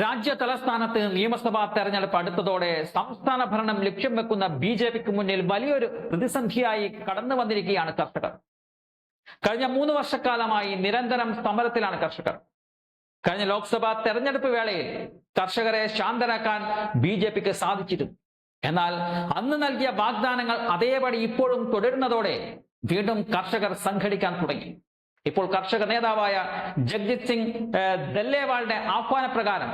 രാജ്യ തലസ്ഥാനത്ത് നിയമസഭാ തെരഞ്ഞെടുപ്പ് അടുത്തതോടെ സംസ്ഥാന ഭരണം ലക്ഷ്യം വെക്കുന്ന ബി ജെ പിക്ക് മുന്നിൽ വലിയൊരു പ്രതിസന്ധിയായി കടന്നു വന്നിരിക്കുകയാണ് കർഷകർ. കഴിഞ്ഞ മൂന്ന് വർഷക്കാലമായി നിരന്തരം സമരത്തിലാണ് കർഷകർ. കഴിഞ്ഞ ലോക്സഭാ തെരഞ്ഞെടുപ്പ് വേളയിൽ കർഷകരെ ശാന്തരാക്കാൻ ബി ജെ പിക്ക് സാധിച്ചിരുന്നു. എന്നാൽ അന്ന് നൽകിയ വാഗ്ദാനങ്ങൾ അതേപടി ഇപ്പോഴും തുടരുന്നതോടെ വീണ്ടും കർഷകർ സംഘടിക്കാൻ തുടങ്ങി. ഇപ്പോൾ കർഷക നേതാവായ ജഗ്ജിത് സിംഗ് ദല്ലേവാളുടെ ആഹ്വാനപ്രകാരം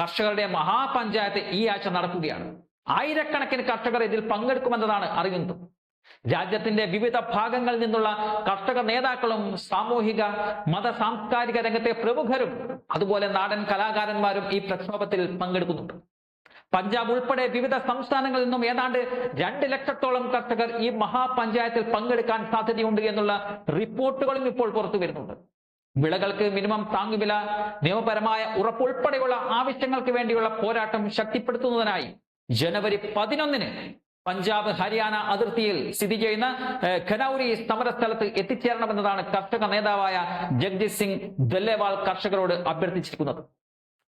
കർഷകരുടെ മഹാപഞ്ചായത്ത് ഈ ആഴ്ച നടക്കുകയാണ്. ആയിരക്കണക്കിന് കർഷകർ ഇതിൽ പങ്കെടുക്കുമെന്നതാണ് അറിയുന്നത്. രാജ്യത്തിന്റെ വിവിധ ഭാഗങ്ങളിൽ നിന്നുള്ള കർഷക നേതാക്കളും സാമൂഹിക മത സാംസ്കാരിക രംഗത്തെ പ്രമുഖരും അതുപോലെ നാടൻ കലാകാരന്മാരും ഈ പ്രക്ഷോഭത്തിൽ പങ്കെടുക്കുന്നുണ്ട്. പഞ്ചാബ് ഉൾപ്പെടെ വിവിധ സംസ്ഥാനങ്ങളിൽ നിന്നും ഏതാണ്ട് രണ്ട് ലക്ഷത്തോളം കർഷകർ ഈ മഹാപഞ്ചായത്തിൽ പങ്കെടുക്കാൻ സാധ്യതയുണ്ട് എന്നുള്ള റിപ്പോർട്ടുകളും ഇപ്പോൾ പുറത്തു വരുന്നുണ്ട്. വിളകൾക്ക് മിനിമം താങ്ങുവില നിയമപരമായ ഉറപ്പുൾപ്പെടെയുള്ള ആവശ്യങ്ങൾക്ക് വേണ്ടിയുള്ള പോരാട്ടം ശക്തിപ്പെടുത്തുന്നതിനായി ജനുവരി പതിനൊന്നിന് പഞ്ചാബ് ഹരിയാന അതിർത്തിയിൽ സ്ഥിതി ചെയ്യുന്ന ഖനൌരി സമരസ്ഥലത്ത് എത്തിച്ചേരണമെന്നതാണ് കർഷക നേതാവായ ജഗ്ജിത് സിംഗ് ദല്ലേവാൾ കർഷകരോട് അഭ്യർത്ഥിച്ചിരിക്കുന്നത്.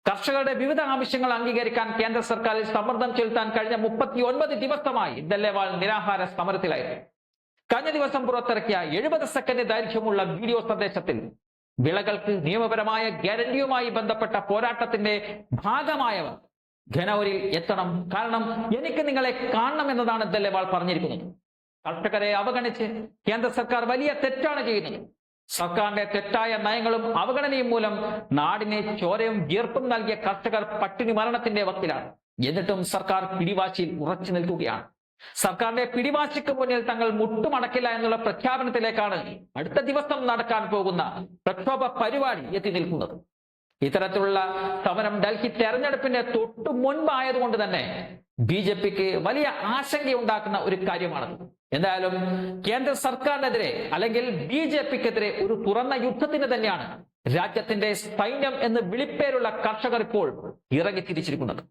കർഷകരുടെ വിവിധ ആവശ്യങ്ങൾ അംഗീകരിക്കാൻ കേന്ദ്ര സർക്കാരിൽ സമ്മർദ്ദം ചെലുത്താൻ കഴിഞ്ഞ മുപ്പത്തി ഒൻപത് ദിവസമായി ദല്ലേവാൾ നിരാഹാര സമരത്തിലായിരുന്നു. കഴിഞ്ഞ ദിവസം പുറത്തിറക്കിയ എഴുപത് സെക്കൻഡ് ദൈർഘ്യമുള്ള വീഡിയോ സന്ദേശത്തിൽ വിളകൾക്ക് നിയമപരമായ ഗ്യാരണ്ടിയുമായി ബന്ധപ്പെട്ട പോരാട്ടത്തിന്റെ ഭാഗമായവർ ഖനൌരിൽ എത്തണം. കാരണം എനിക്ക് നിങ്ങളെ കാണണം എന്നതാണ് ദല്ലേവാൾ പറഞ്ഞിരിക്കുന്നത്. കർഷകരെ അവഗണിച്ച് കേന്ദ്ര സർക്കാർ വലിയ തെറ്റാണ് ചെയ്യുന്നത്. സർക്കാരിന്റെ തെറ്റായ നയങ്ങളും അവഗണനയും മൂലം നാടിനെ ചോരയും വീർപ്പും നൽകിയ കർഷകർ പട്ടിണി മരണത്തിന്റെ വക്കിലാണ്. എന്നിട്ടും സർക്കാർ പിടിവാശിയിൽ ഉറച്ചു നിൽക്കുകയാണ്. സർക്കാരിന്റെ പിടിവാശിക്ക് മുന്നിൽ തങ്ങൾ മുട്ടുമടക്കില്ല എന്നുള്ള പ്രഖ്യാപനത്തിലേക്കാണ് അടുത്ത ദിവസം നടക്കാൻ പോകുന്ന പ്രക്ഷോഭ പരിപാടി എത്തി നിൽക്കുന്നത്. ഇത്തരത്തിലുള്ള സമരം ഡൽഹി തെരഞ്ഞെടുപ്പിന്റെ തൊട്ടു മുൻപായതുകൊണ്ട് തന്നെ ബി ജെ പിക്ക് വലിയ ആശങ്കയുണ്ടാക്കുന്ന ഒരു കാര്യമാണ് എന്തായാലും കേന്ദ്ര സർക്കാരിനെതിരെ അല്ലെങ്കിൽ ബി ജെ പിക്കെതിരെ ഒരു തുറന്ന യുദ്ധത്തിന് തന്നെയാണ് രാജ്യത്തിന്റെ സൈന്യം എന്ന് വിളിപ്പേരുള്ള കർഷകർ ഇപ്പോൾ ഇറങ്ങിത്തിരിച്ചിരിക്കുന്നത്